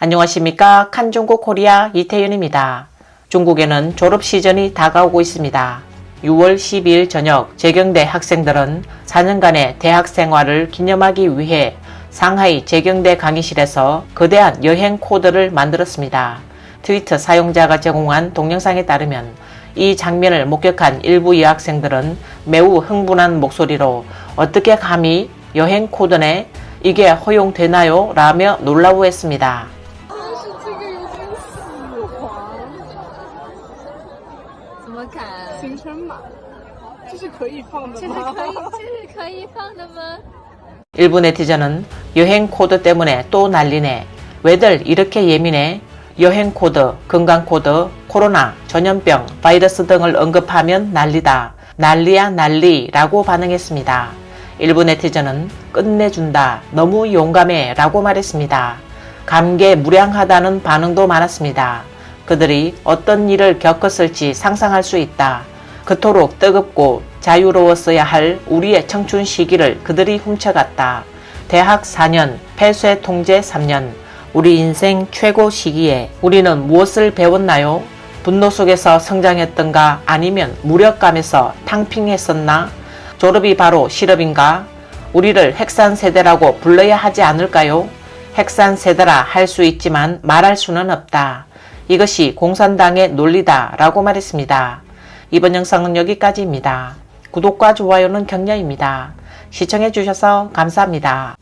안녕하십니까. 칸중국 코리아 이태윤입니다. 중국에는 졸업 시즌이 다가오고 있습니다. 6월 12일 저녁 재경대 학생들은 4년간의 대학 생활을 기념하기 위해 상하이 재경대 강의실에서 거대한 여행 코드를 만들었습니다. 트위터 사용자가 제공한 동영상에 따르면 이 장면을 목격한 일부 여학생들은 매우 흥분한 목소리로 어떻게 감히 여행 코드네 이게 허용되나요? 라며 놀라워했습니다. 么看？青春嘛，这是可以放的这是吗？可以，这是可以放的吗？ 일부 네티즌은 여행 코드 때문에 또 난리네. 왜들 이렇게 예민해? 여행 코드, 건강 코드, 코로나, 전염병, 바이러스 등을 언급하면 난리다. 난리야 난리 라고 반응했습니다. 일부 네티즌은 끝내준다. 너무 용감해 라고 말했습니다. 감개무량하다는 반응도 많았습니다. 그들이 어떤 일을 겪었을지 상상할 수 있다. 그토록 뜨겁고 자유로웠어야 할 우리의 청춘 시기를 그들이 훔쳐갔다. 대학 4년, 폐쇄 통제 3년, 우리 인생 최고 시기에 우리는 무엇을 배웠나요? 분노 속에서 성장했던가 아니면 무력감에서 탕핑했었나? 졸업이 바로 실업인가? 우리를 핵산 세대라고 불러야 하지 않을까요? 핵산 세대라 할 수 있지만 말할 수는 없다. 이것이 공산당의 논리다 라고 말했습니다. 이번 영상은 여기까지입니다. 구독과 좋아요는 격려입니다. 시청해 주셔서 감사합니다.